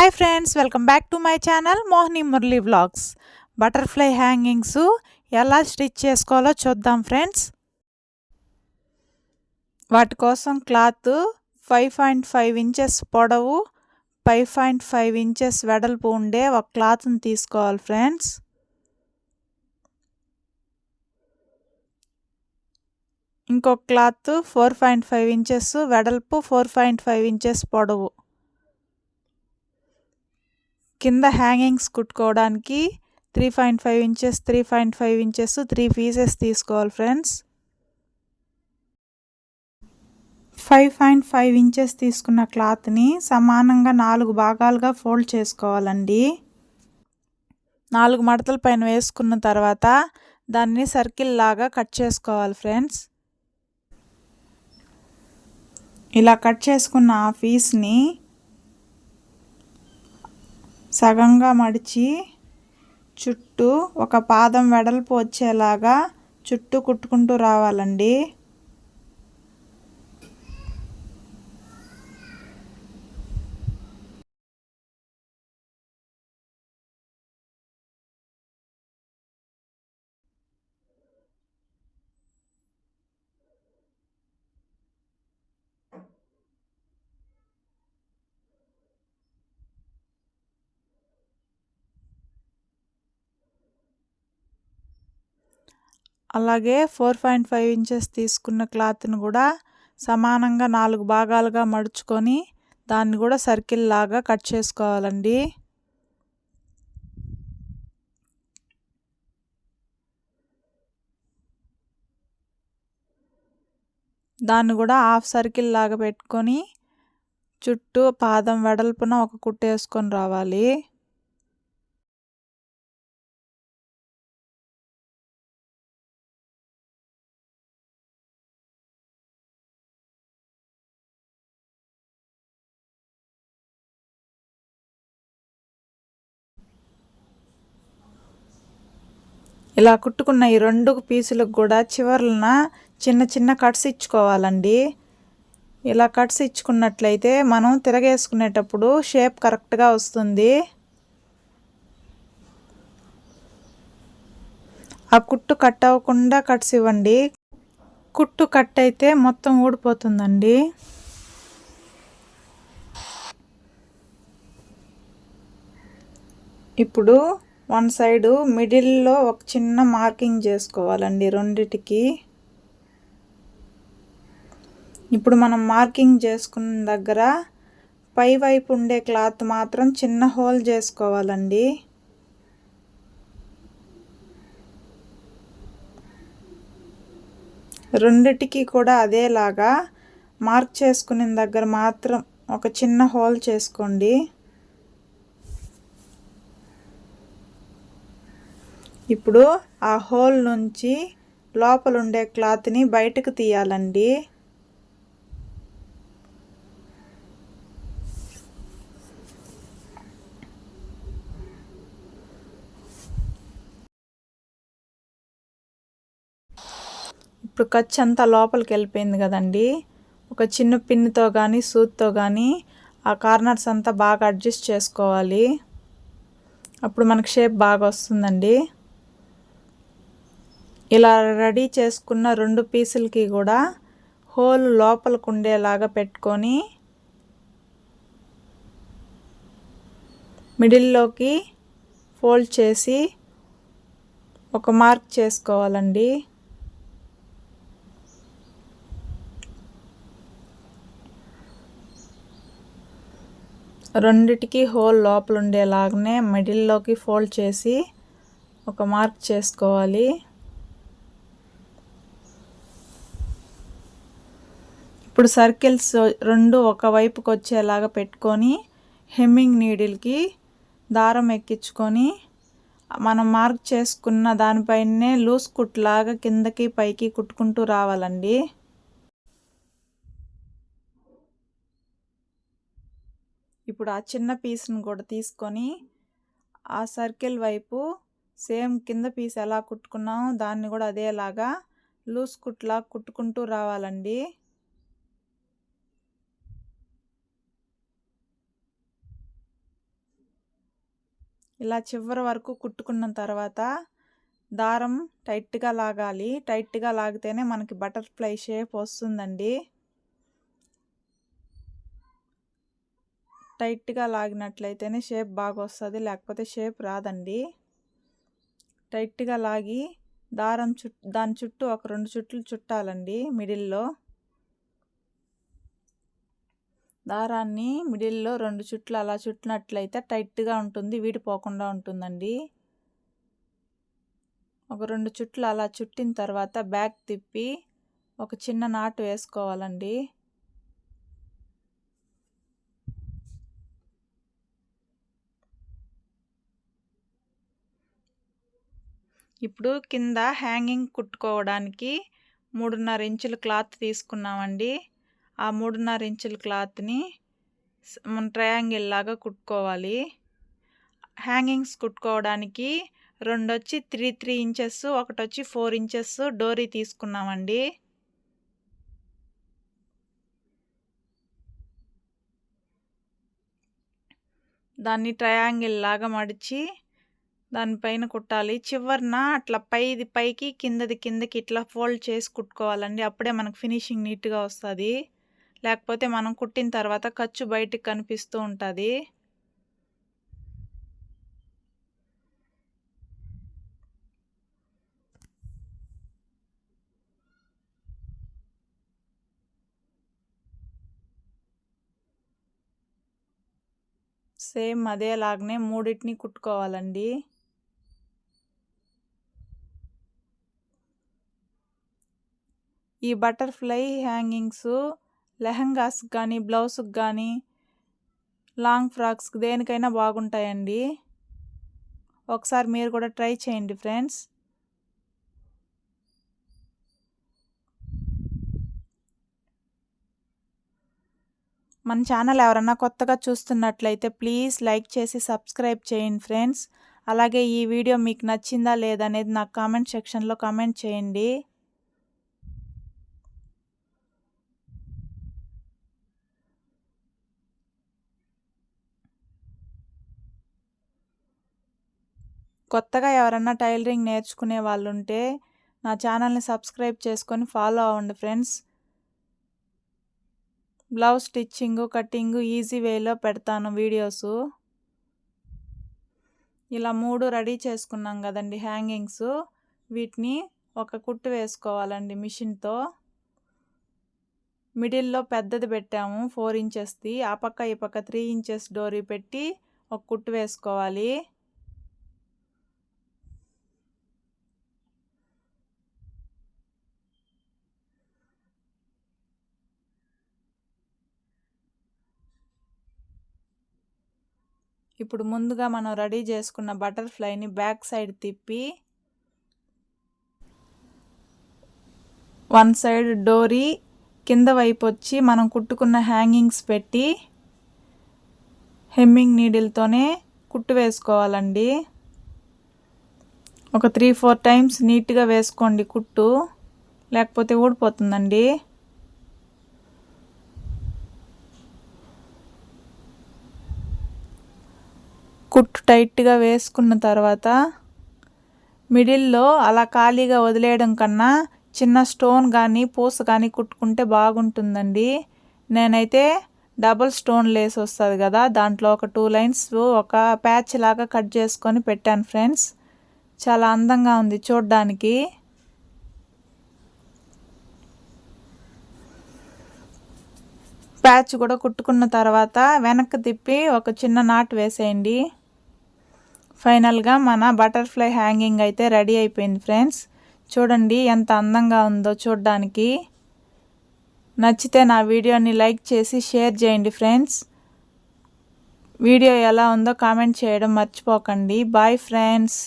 Hi friends welcome back to my channel Mohini Murali vlogs butterfly hangings ఎలా stitch చేసుకోవాలో చూద్దాం friends వాటి కోసం cloth five point five inches పొడవు five point five inches వెడల్పు ఉండే ఒక క్లాత్ని తీసుకోవాలి ఫ్రెండ్స్ ఇంకొక cloth four point five inches వెడల్పు ఫోర్ పాయింట్ ఫైవ్ ఇంచెస్ పొడవు. కింద hangings కుట్టుకోవడానికి three point five inches three point five inches three pieces తీసుకోవాలి friends. Five point five inches తీసుకున్న క్లాత్ని సమానంగా నాలుగు భాగాలుగా ఫోల్డ్ చేసుకోవాలండి. నాలుగు మడతల పైన వేసుకున్న తర్వాత దాన్ని సర్కిల్ లాగా కట్ చేసుకోవాలి ఫ్రెండ్స్. ఇలా కట్ చేసుకున్న ఆ పీస్ని సగంగా మడిచి చుట్టూ ఒక పాదం వెడల్పు వచ్చేలాగా చుట్టూ కుట్టుకుంటూ రావాలండి. అలాగే ఫోర్ పాయింట్ ఫైవ్ ఇంచెస్ తీసుకున్న క్లాత్ని కూడా సమానంగా నాలుగు భాగాలుగా మడుచుకొని దాన్ని కూడా సర్కిల్ లాగా కట్ చేసుకోవాలండి. దాన్ని కూడా హాఫ్ సర్కిల్ లాగా పెట్టుకొని చుట్టూ పాదం వెడల్పున ఒక కుట్టు వేసుకొని రావాలి. ఇలా కుట్టుకున్న ఈ రెండు పీసులకు కూడా చివర్లన చిన్న చిన్న కట్స్ ఇచ్చుకోవాలండి. ఇలా కట్స్ ఇచ్చుకున్నట్లయితే మనం తిరగేసుకునేటప్పుడు షేప్ కరెక్ట్గా వస్తుంది. ఆ కుట్టు కట్ అవ్వకుండా కట్స్ ఇవ్వండి. కుట్టు కట్ అయితే మొత్తం ఊడిపోతుందండి. ఇప్పుడు వన్ సైడు మిడిల్లో ఒక చిన్న మార్కింగ్ చేసుకోవాలండి రెండిటికి. ఇప్పుడు మనం మార్కింగ్ చేసుకున్న దగ్గర పై వైపు ఉండే క్లాత్ మాత్రం చిన్న హోల్ చేసుకోవాలండి. రెండిటికి కూడా అదేలాగా మార్క్ చేసుకున్న దగ్గర మాత్రం ఒక చిన్న హోల్ చేసుకోండి. ఇప్పుడు ఆ హోల్ నుంచి లోపల ఉండే క్లాత్ని బయటకు తీయాలండి. ఇప్పుడు ఖర్చు అంతా లోపలికి వెళ్ళిపోయింది కదండి. ఒక చిన్న పిన్నుతో కానీ సూత్తో కానీ ఆ కార్నర్స్ అంతా బాగా అడ్జస్ట్ చేసుకోవాలి. అప్పుడు మనకు షేప్ బాగా వస్తుందండి. ఇలా రెడీ చేసుకున్న రెండు పీసులకి కూడా హోల్ లోపలకు ఉండేలాగా పెట్టుకొని మిడిల్లోకి ఫోల్డ్ చేసి ఒక మార్క్ చేసుకోవాలండి. రెండిటికి హోల్ లోపల ఉండేలాగానే మిడిల్లోకి ఫోల్డ్ చేసి ఒక మార్క్ చేసుకోవాలి. ఇప్పుడు సర్కిల్స్ రెండు ఒకవైపుకి వచ్చేలాగా పెట్టుకొని హెమ్మింగ్ నీడిల్కి దారం ఎక్కించుకొని మనం మార్క్ చేసుకున్న దానిపైనే లూజ్ కుట్లాగా కిందకి పైకి కుట్టుకుంటూ రావాలండి. ఇప్పుడు ఆ చిన్న పీస్ని కూడా తీసుకొని ఆ సర్కిల్ వైపు సేమ్ కింద పీస్ ఎలా కుట్టుకున్నామో దాన్ని కూడా అదేలాగా లూజ్ కుట్లా కుట్టుకుంటూ రావాలండి. ఇలా చివరి వరకు కుట్టుకున్న తర్వాత దారం టైట్గా లాగాలి. టైట్గా లాగితేనే మనకి బటర్ఫ్లై షేప్ వస్తుందండి. టైట్గా లాగినట్లయితేనే షేప్ బాగా వస్తుంది లేకపోతే షేప్ రాదండి. టైట్గా లాగి దారం చుట్ దాని చుట్టూ ఒక రెండు చుట్లు చుట్టాలండి మిడిల్లో. దారాన్ని మిడిల్లో రెండు చుట్లు అలా చుట్టినట్లయితే టైట్గా ఉంటుంది వీడిపోకుండా ఉంటుందండి. ఒక రెండు చుట్లు అలా చుట్టిన తర్వాత బ్యాక్ తిప్పి ఒక చిన్న నాటు వేసుకోవాలండి. ఇప్పుడు కింద హ్యాంగింగ్ కుట్టుకోవడానికి మూడున్నర ఇంచుల క్లాత్ తీసుకున్నామండి. ఆ మూడున్నర ఇంచుల క్లాత్ని మన ట్రయాంగిల్ లాగా కుట్టుకోవాలి. హ్యాంగింగ్స్ కుట్టుకోవడానికి రెండు వచ్చి త్రీ త్రీ ఇంచెస్ ఒకటి వచ్చి ఫోర్ ఇంచెస్ డోరీ తీసుకున్నామండి. దాన్ని ట్రయాంగిల్ లాగా మడిచి దానిపైన కుట్టాలి. చివరిన అట్లా పైది పైకి కిందది కిందకి ఇట్లా ఫోల్డ్ చేసి కుట్టుకోవాలండి. అప్పుడే మనకు ఫినిషింగ్ నీట్గా వస్తుంది. లేకపోతే మనం కుట్టిన తర్వాత ఖర్చు బయటికి కనిపిస్తూ ఉంటుంది. సేమ్ అదేలాగనే మూడింటిని కుట్టుకోవాలండి. ఈ బటర్ఫ్లై హ్యాంగింగ్స్ లెహంగాస్కి కానీ బ్లౌజ్కి కానీ లాంగ్ ఫ్రాక్స్కి దేనికైనా బాగుంటాయండి. ఒకసారి మీరు కూడా ట్రై చేయండి ఫ్రెండ్స్. మన ఛానల్ ఎవరన్నా కొత్తగా చూస్తున్నట్లయితే ప్లీజ్ లైక్ చేసి సబ్స్క్రైబ్ చేయండి ఫ్రెండ్స్. అలాగే ఈ వీడియో మీకు నచ్చిందా లేదనేది నాకు కామెంట్ సెక్షన్లో కామెంట్ చేయండి. కొత్తగా ఎవరన్నా టైలరింగ్ నేర్చుకునే వాళ్ళు ఉంటే నా ఛానల్ని సబ్స్క్రైబ్ చేసుకొని ఫాలో అవ్వండి friends. Blouse stitching cutting easy వేలో పెడతాను వీడియోస్. ఇలా మూడు రెడీ చేసుకున్నాం కదండి హ్యాంగింగ్స్. వీటిని ఒక కుట్టు వేసుకోవాలండి మిషన్తో. మిడిల్లో పెద్దది పెట్టాము ఫోర్ ఇంచెస్ది. ఆ పక్క ఈ పక్క త్రీ ఇంచెస్ డోరీ పెట్టి ఒక కుట్టు వేసుకోవాలి. ఇప్పుడు ముందుగా మనం రెడీ చేసుకున్న బటర్ఫ్లైని బ్యాక్ సైడ్ తిప్పి వన్ సైడ్ డోరీ కింద వైపు వచ్చి మనం కుట్టుకున్న హ్యాంగింగ్స్ పెట్టి హెమ్మింగ్ నీడిల్తోనే కుట్టు వేసుకోవాలండి. ఒక త్రీ ఫోర్ టైమ్స్ నీట్గా వేసుకోండి కుట్టు. లేకపోతే ఊడిపోతుందండి. కుట్టు టైట్గా వేసుకున్న తర్వాత మిడిల్లో అలా ఖాళీగా వదిలేయడం కన్నా చిన్న స్టోన్ కానీ పూస కానీ కుట్టుకుంటే బాగుంటుందండి. నేనైతే డబుల్ స్టోన్ లేస్ వస్తుంది కదా దాంట్లో ఒక టూ లైన్స్ ఒక ప్యాచ్ లాగా కట్ చేసుకొని పెట్టాను ఫ్రెండ్స్. చాలా అందంగా ఉంది చూడ్డానికి. ప్యాచ్ కూడా కుట్టుకున్న తర్వాత వెనక్కి తిప్పి ఒక చిన్న నాట్ వేసేయండి. ఫైనల్గా మన బటర్ఫ్లై హ్యాంగింగ్ అయితే రెడీ అయిపోయింది ఫ్రెండ్స్. చూడండి ఎంత అందంగా ఉందో చూడడానికి. నచ్చితే నా వీడియోని లైక్ చేసి షేర్ చేయండి ఫ్రెండ్స్. వీడియో ఎలా ఉందో కామెంట్ చేయడం మర్చిపోకండి. Bye friends.